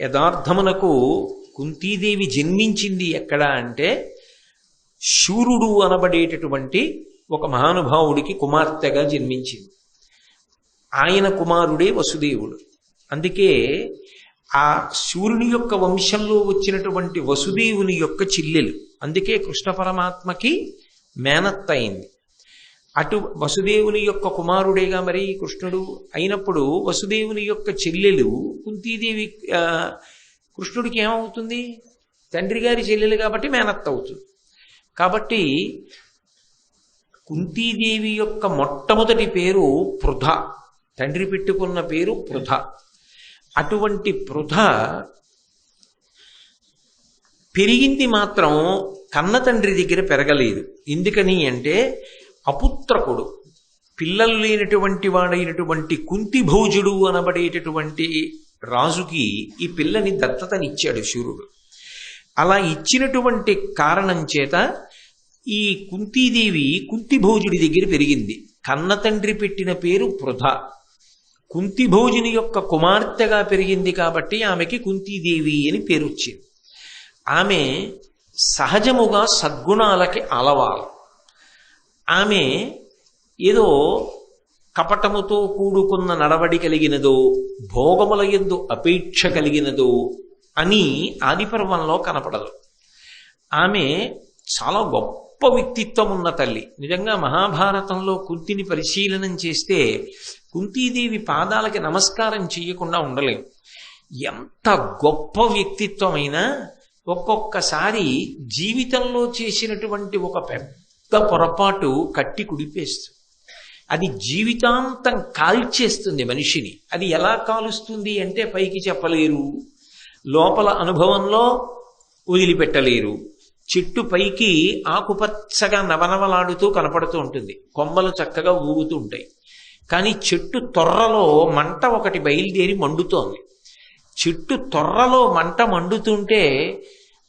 యథార్థమునకు కుంతీదేవి జన్మించింది ఎక్కడ అంటే శూరుడు అనబడేటటువంటి ఒక మహానుభావుడికి కుమార్తెగా జన్మించింది. ఆయన కుమారుడే వసుదేవుడు. అందుకే ఆ సూర్యుని యొక్క వంశంలో వచ్చినటువంటి వసుదేవుని యొక్క చెల్లెలు. అందుకే కృష్ణ పరమాత్మకి మేనత్త అయింది అటు వసుదేవుని యొక్క కుమారుడేగా మరి కృష్ణుడు అయినప్పుడు వసుదేవుని యొక్క చెల్లెలు కుంతీదేవి కృష్ణుడికి ఏమవుతుంది? తండ్రి గారి చెల్లెలు కాబట్టి మేనత్త అవుతుంది. కాబట్టి కుంతీదేవి యొక్క మొట్టమొదటి పేరు పృథ తండ్రి పెట్టుకున్న పేరు పృథ అటువంటి పృథ పెరిగింది మాత్రం కన్న తండ్రి దగ్గర పెరగలేదు. ఎందుకని అంటే అపుత్రకుడు. పిల్లలు లేనటువంటి వాడైనటువంటి కుంతి భోజుడు అనబడేటటువంటి రాజుకి ఈ పిల్లని దత్తతనిచ్చాడు శూరుడు. అలా ఇచ్చినటువంటి కారణం చేత ఈ కుంతీదేవి కుంతిభోజుడి దగ్గర పెరిగింది. కన్న తండ్రి పెట్టిన పేరు పృథ. కుంతిభోజుని యొక్క కుమార్తెగా పెరిగింది కాబట్టి ఆమెకి కుంతీదేవి అని పేరు వచ్చింది ఆమె సహజముగా సద్గుణాలకి అలవాలు. ఆమె ఏదో కపటముతో కూడుకున్న నడవడి కలిగినదో భోగముల ఎందు అపేక్ష కలిగినదో అని ఆదిపర్వంలో కనపడదు. ఆమె చాలా గొప్ప వ్యక్తిత్వం ఉన్న తల్లి. నిజంగా మహాభారతంలో కుంతిని పరిశీలనం చేస్తే కుంతీదేవి పాదాలకి నమస్కారం చేయకుండా ఉండలేం. ఎంత గొప్ప వ్యక్తిత్వమైనా ఒక్కొక్కసారి జీవితంలో చేసినటువంటి ఒక పెద్ద పొరపాటు కట్టి కుడిపేస్తుంది. అది జీవితాంతం కాల్చేస్తుంది మనిషిని. అది ఎలా కాలుస్తుంది అంటే పైకి చెప్పలేరు. లోపల అనుభవంలో వదిలిపెట్టలేరు. చెట్టు పైకి ఆకుపచ్చగా నవనవలాడుతూ కనపడుతూ ఉంటుంది. కొమ్మలు చక్కగా ఊగుతూ ఉంటాయి. కానీ చెట్టు తొర్రలో మంట ఒకటి బయలుదేరి మండుతోంది. చెట్టు తొర్రలో మంట మండుతుంటే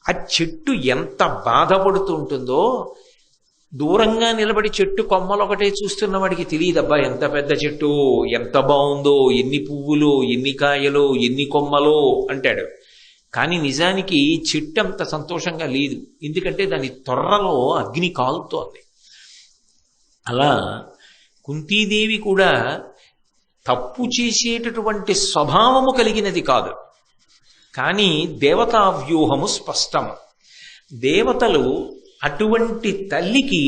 ఆ చెట్టు ఎంత బాధపడుతూ ఉంటుందో దూరంగా నిలబడి చెట్టు కొమ్మలు ఒకటే చూస్తున్న వాడికి తెలియదబ్బా ఎంత పెద్ద చెట్టు ఎంత బాగుందో ఎన్ని పువ్వులు ఎన్ని కాయలు ఎన్ని కొమ్మలో అంటాడు. కానీ నిజానికి చెట్టు అంత సంతోషంగా లేదు. ఎందుకంటే దాని తొర్రలో అగ్ని కాలుతోంది. అలా కుంతీదేవి కూడా తప్పు చేసేటటువంటి స్వభావము కలిగినది కాదు. కానీ దేవతా వ్యూహము స్పష్టం. దేవతలు అటువంటి తల్లికి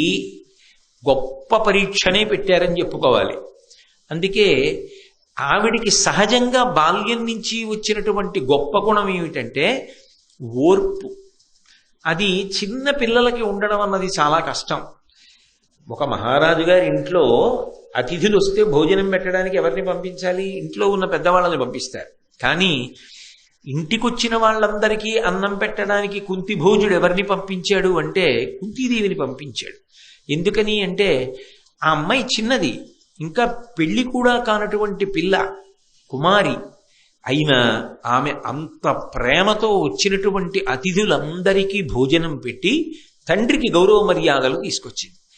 గొప్ప పరీక్షనే పెట్టారని చెప్పుకోవాలి. అందుకే ఆవిడికి సహజంగా బాల్యం నుంచి వచ్చినటువంటి గొప్ప గుణం ఏమిటంటే ఓర్పు. అది చిన్న పిల్లలకి ఉండడం అన్నది చాలా కష్టం. ఒక మహారాజు గారి ఇంట్లో అతిథులు వస్తే భోజనం పెట్టడానికి ఎవరిని పంపించాలి? ఇంట్లో ఉన్న పెద్దవాళ్ళని పంపిస్తారు. కానీ ఇంటికొచ్చిన వాళ్ళందరికీ అన్నం పెట్టడానికి కుంతి భోజుడు ఎవరిని పంపించాడు అంటే కుంతీదేవిని పంపించాడు. ఎందుకని అంటే ఆ అమ్మాయి చిన్నది ఇంకా పెళ్ళి కూడా కానటువంటి పిల్ల కుమారి. అయినా ఆమె అంత ప్రేమతో వచ్చినటువంటి అతిథులందరికీ భోజనం పెట్టి తండ్రికి గౌరవ మర్యాదలు తీసుకొచ్చింది.